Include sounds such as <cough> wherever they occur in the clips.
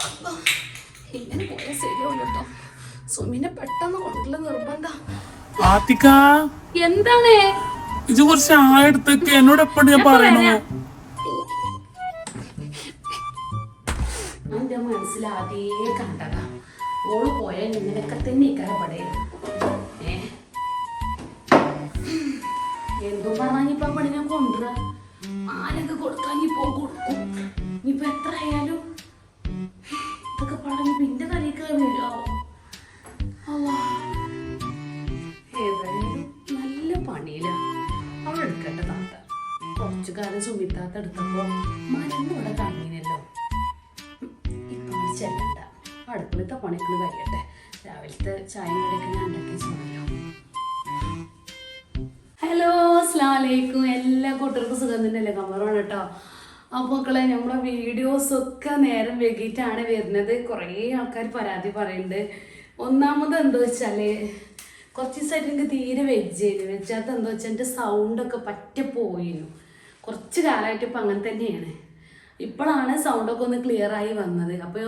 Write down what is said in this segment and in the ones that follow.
അപ്പൊ ഇങ്ങനെ പോയാൽ ശരിയാവില്ല കേട്ടോ സുമിനെ പെട്ടെന്ന് കൊണ്ടുള്ള നിർബന്ധം. ആത്തിക്ക. എന്താണ്? ഇത് കുറച്ച് ചായ എടുത്തൊക്കെ എന്നോട് എപ്പോഴും ഞാൻ പറയണു? എന്റെ മനസ്സിൽ ആദ്യേ കണ്ടതാ. ഓൾ പോയാൽ ഇങ്ങനെയൊക്കെ തന്നെ ഇക്കാരപ്പെടേ ഏ? എന്തും പറഞ്ഞിപ്പോ പണി ഞാൻ കൊണ്ടുവരാ. ആരൊക്കെ കൊടുക്കാൻ ഇപ്പൊ കൊടുക്കും ഇനിയിപ്പൊ എത്ര ആയാലും കാലം സുമിത്താത്ത എടുത്തപ്പോ മരുന്ന് ഇവിടെ കണ്ണീനല്ലോ ഇപ്പൊ ചെല്ലണ്ട അടുക്കളത്തെ പണികൾ കഴിയട്ടെ. രാവിലത്തെ ചായ കടിയൊക്കെ സമയം ഹലോ അസ്ലാമലൈക്കും എല്ലാ കൂട്ടർക്കും സുഖം തന്നെയല്ലേ? കമറാണ് കേട്ടോ. അപ്പോൾ മക്കളെ നമ്മളെ വീഡിയോസ് ഒക്കെ നേരം വൈകിട്ടാണ് വരുന്നത്. കുറേ ആൾക്കാർ പരാതി പറയുന്നുണ്ട് ഒന്നാമത് എന്താ വെച്ചാൽ കുറച്ച് ദിവസമായിട്ട് എനിക്ക് തീരെ വെജ് വെച്ചാത്ത എന്താ വെച്ചാൽ എന്റെ സൗണ്ടൊക്കെ പറ്റ പോയിരുന്നു കുറച്ച് കാലമായിട്ട് ഇപ്പം അങ്ങനെ തന്നെയാണ്. ഇപ്പോഴാണ് സൗണ്ടൊക്കെ ഒന്ന് ക്ലിയർ ആയി വന്നത്. അപ്പോൾ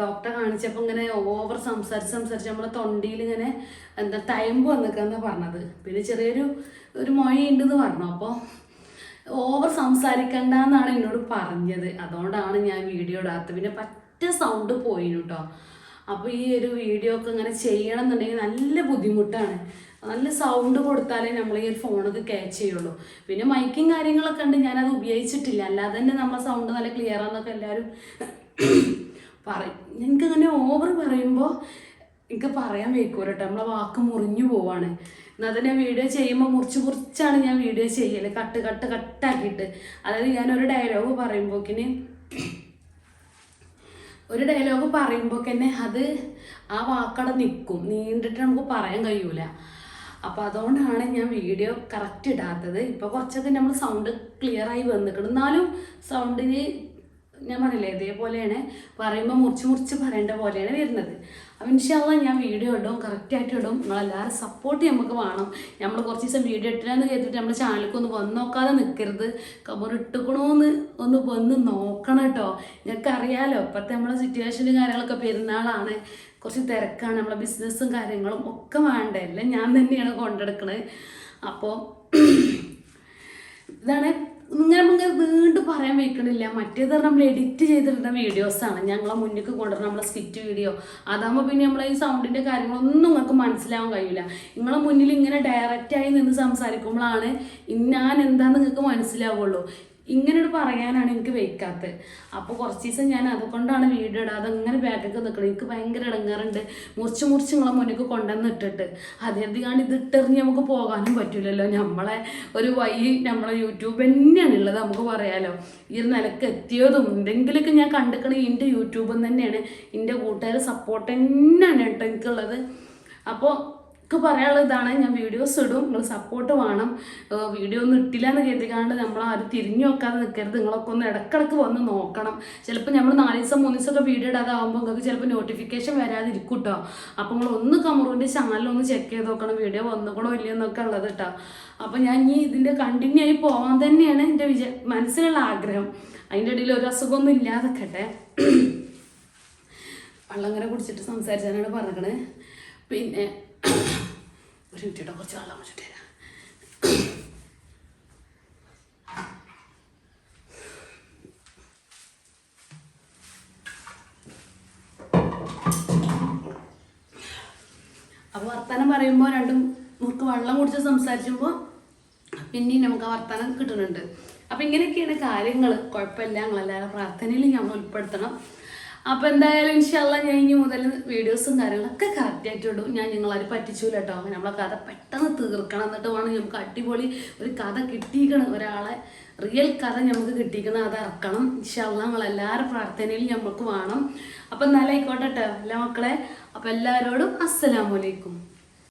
ഡോക്ടറെ കാണിച്ചപ്പോൾ ഇങ്ങനെ ഓവർ സംസാരിച്ച് സംസാരിച്ച് നമ്മുടെ തൊണ്ടിയിൽ ഇങ്ങനെ എന്താ തയമ്പ് വന്നിക്കാന്ന് പറഞ്ഞത്. പിന്നെ ചെറിയൊരു ഒരു മൊഴയുണ്ടെന്ന് പറഞ്ഞു. അപ്പോൾ ഓവർ സംസാരിക്കണ്ട എന്നാണ് എന്നോട് പറഞ്ഞത്. അതുകൊണ്ടാണ് ഞാൻ വീഡിയോ ഇടാത്തത്. പിന്നെ പറ്റ സൗണ്ട് പോയിന് കേട്ടോ അപ്പോൾ ഈ ഒരു വീഡിയോ ഒക്കെ ഇങ്ങനെ ചെയ്യണം എന്നുണ്ടെങ്കിൽ നല്ല ബുദ്ധിമുട്ടാണ്. നല്ല സൗണ്ട് കൊടുത്താലേ നമ്മൾ ഈ ഒരു ഫോണൊക്കെ ക്യാച്ച് ചെയ്യുള്ളൂ. പിന്നെ മൈക്കും കാര്യങ്ങളൊക്കെ ഉണ്ട് ഞാനത് ഉപയോഗിച്ചിട്ടില്ല. അല്ലാതെ തന്നെ നമ്മൾ സൗണ്ട് നല്ല ക്ലിയർ ആണെന്നൊക്കെ എല്ലാവരും പറയും. എനിക്കങ്ങനെ ഓവർ പറയുമ്പോൾ എനിക്ക് പറയാൻ വയ്ക്കൂല കേട്ടോ നമ്മളെ വാക്ക് മുറിഞ്ഞു പോവാണ്. എന്നാൽ തന്നെ വീഡിയോ ചെയ്യുമ്പോൾ മുറിച്ച് മുറിച്ചാണ് ഞാൻ വീഡിയോ ചെയ്യൽ. കട്ട് കട്ട് കട്ടാക്കിയിട്ട്. അതായത് ഞാനൊരു ഡയലോഗ് പറയുമ്പോക്കിന് ഒരു ഡയലോഗ് പറയുമ്പോൾ തന്നെ അത് ആ വാക്കട നിൽക്കും നീണ്ടിട്ട് നമുക്ക് പറയാൻ കഴിയൂല. അപ്പോൾ അതുകൊണ്ടാണ് ഞാൻ വീഡിയോ കറക്റ്റ് ഇടാത്തത്. ഇപ്പോൾ കുറച്ചൊക്കെ നമ്മൾ സൗണ്ട് ക്ലിയർ ആയി വന്നിട്ടുണ്ട് എന്നാലും സൗണ്ടിന് ഞാൻ പറഞ്ഞില്ലേ ഇതേപോലെയാണ് പറയുമ്പോൾ മുറിച്ച് മുറിച്ച് പറയേണ്ട പോലെയാണ് വരുന്നത്. അപ്പം ഇൻഷാല്ല ഞാൻ വീഡിയോ ഇടും കറക്റ്റായിട്ട് ഇടും. നിങ്ങളെല്ലാവരും സപ്പോർട്ട് നമുക്ക് വേണം. നമ്മൾ കുറച്ച് ദിവസം വീഡിയോ ഇട്ടില്ലാന്ന് കേട്ടിട്ട് നമ്മുടെ ചാനലിലേക്ക് ഒന്ന് വന്നു നോക്കാതെ നിൽക്കരുത് കബറിട്ടുക്കണമെന്ന് ഒന്ന് വന്ന് നോക്കണം കേട്ടോ. നിങ്ങൾക്ക് അറിയാലോ ഇപ്പോഴത്തെ നമ്മളെ സിറ്റുവേഷനും കാര്യങ്ങളൊക്കെ പെരുന്നാളാണ്. കുറച്ച് തിരക്കാണ് നമ്മളെ ബിസിനസ്സും കാര്യങ്ങളും ഒക്കെ വേണ്ടേ? എല്ലാം ഞാൻ തന്നെയാണ് കൊണ്ടെടുക്കണത്. അപ്പോൾ ഇതാണ് ഇങ്ങനെ നമുക്ക് വീണ്ടും പറയാൻ വെക്കണില്ല മറ്റേത് നമ്മൾ എഡിറ്റ് ചെയ്തിട്ടുള്ള വീഡിയോസാണ് ഞങ്ങളെ മുന്നിലേക്ക് കൊണ്ടുവരുന്ന നമ്മളെ സ്കിറ്റ് വീഡിയോ അതാകുമ്പോൾ പിന്നെ നമ്മളെ ഈ സൗണ്ടിന്റെ കാര്യങ്ങളൊന്നും നിങ്ങൾക്ക് മനസ്സിലാവാൻ കഴിയില്ല. നിങ്ങളെ മുന്നിൽ ഇങ്ങനെ ഡയറക്റ്റായി നിന്ന് സംസാരിക്കുമ്പോഴാണ് ഞാൻ എന്താന്ന് നിങ്ങൾക്ക് മനസ്സിലാവുള്ളൂ. ഇങ്ങനെയൊരു പറയാനാണ് എനിക്ക് വയ്ക്കാത്തത്. അപ്പോൾ കുറച്ച് ദിവസം ഞാൻ അതുകൊണ്ടാണ് വീഡിയോ ഇടാതെ ഇങ്ങനെ ബാഗൊക്കെ നിൽക്കണം എനിക്ക് ഭയങ്കര ഇടങ്ങാറുണ്ട്. മുറിച്ച് മുറിച്ച് നിങ്ങളെ മുന്നേക്ക് കൊണ്ടുവന്ന് ഇട്ടിട്ട്. അതെന്തിനാണ് ഇത് ഇട്ടെറിഞ്ഞ് നമുക്ക് പോകാനും പറ്റില്ലല്ലോ നമ്മളെ ഒരു വഴി നമ്മളെ യൂട്യൂബ് തന്നെയാണ് ഉള്ളത് നമുക്ക് പറയാലോ. ഈ ഒരു നിലയ്ക്ക് എത്തിയതും എന്തെങ്കിലുമൊക്കെ ഞാൻ കണ്ടിക്കണ എന്റെ യൂട്യൂബിൽ തന്നെയാണ്. എന്റെ കൂട്ടുകാർ സപ്പോർട്ട് തന്നെയാണ് കേട്ടോ എനിക്കുള്ളത്. അപ്പോൾ എനിക്ക് പറയാനുള്ള ഇതാണ്. ഞാൻ വീഡിയോസ് ഇടും. നിങ്ങൾ സപ്പോർട്ട് വേണം. വീഡിയോ ഒന്നും ഇട്ടില്ല എന്ന് കരുതിക്കാണ്ട് നമ്മൾ ആരും തിരിഞ്ഞു നോക്കാതെ നിൽക്കരുത് നിങ്ങളൊക്കെ ഒന്ന് ഇടക്കിടക്ക് വന്ന് നോക്കണം. ചിലപ്പോൾ നമ്മൾ നാല് ദിവസം മൂന്ന് ദിവസമൊക്കെ വീഡിയോ ഇടാതാവുമ്പോൾ നിങ്ങൾക്ക് ചിലപ്പോൾ നോട്ടിഫിക്കേഷൻ വരാതിരിക്കും കേട്ടോ അപ്പോൾ നിങ്ങൾ ഒന്ന് കമറുവിന്റെ ചാനലൊന്ന് ചെക്ക് ചെയ്ത് നോക്കണം. വീഡിയോ വന്നുകൂടോ ഇല്ലയോ എന്നൊക്കെ ഉള്ളത് കേട്ടോ അപ്പോൾ ഞാൻ ഇനി ഇതിന്റെ കണ്ടിന്യൂ ആയി പോകാൻ തന്നെയാണ് എന്റെ വിജയ മനസ്സിലുള്ള ആഗ്രഹം. അതിന്റെ ഇടയിൽ ഒരു അസുഖമൊന്നും ഇല്ലാതെക്കട്ടെ. <clears throat> വെള്ളം ഇങ്ങനെ കുടിച്ചിട്ട് സംസാരിച്ചാനാണ് പറഞ്ഞത് പിന്നെ ഒരു മിനിറ്റ് കുറച്ച് വെള്ളം വെച്ചിട്ട് അപ്പോൾ വർത്തമാനം പറയുമ്പോൾ രണ്ടും മുറുക്ക് വെള്ളം കുടിച്ച് സംസാരിക്കുമ്പോൾ പിന്നെയും നമുക്ക് ആ വർത്തമാനം കിട്ടുന്നുണ്ട്. അപ്പം ഇങ്ങനെയൊക്കെയാണ് കാര്യങ്ങൾ കുഴപ്പമില്ല ഞങ്ങളെല്ലാവരും പ്രാർത്ഥനയിൽ ഞങ്ങൾ ഉൾപ്പെടുത്തണം. അപ്പോൾ എന്തായാലും ഇൻഷാല്ല ഞാൻ ഇനി മുതൽ വീഡിയോസും കാര്യങ്ങളൊക്കെ കറക്റ്റായിട്ട് ഇടും ഞാൻ നിങ്ങളത് പറ്റിച്ചൂല കേട്ടോ നമ്മളെ കഥ പെട്ടെന്ന് തീർക്കണം എന്നിട്ട് വേണം നമുക്ക് അടിപൊളി ഒരു കഥ കിട്ടിയിരിക്കണം. ഒരാളെ റിയൽ കഥ നമുക്ക് കിട്ടിയിരിക്കണം അത് ഇറക്കണം ഇൻഷാല്ല നമ്മളെല്ലാവരും പ്രാർത്ഥനയിൽ നമുക്ക് വേണം. അപ്പം എന്നാലായിക്കോട്ടെ കേട്ടോ എല്ലാ മക്കളെ അപ്പം എല്ലാവരോടും അസ്സലാമലൈക്കും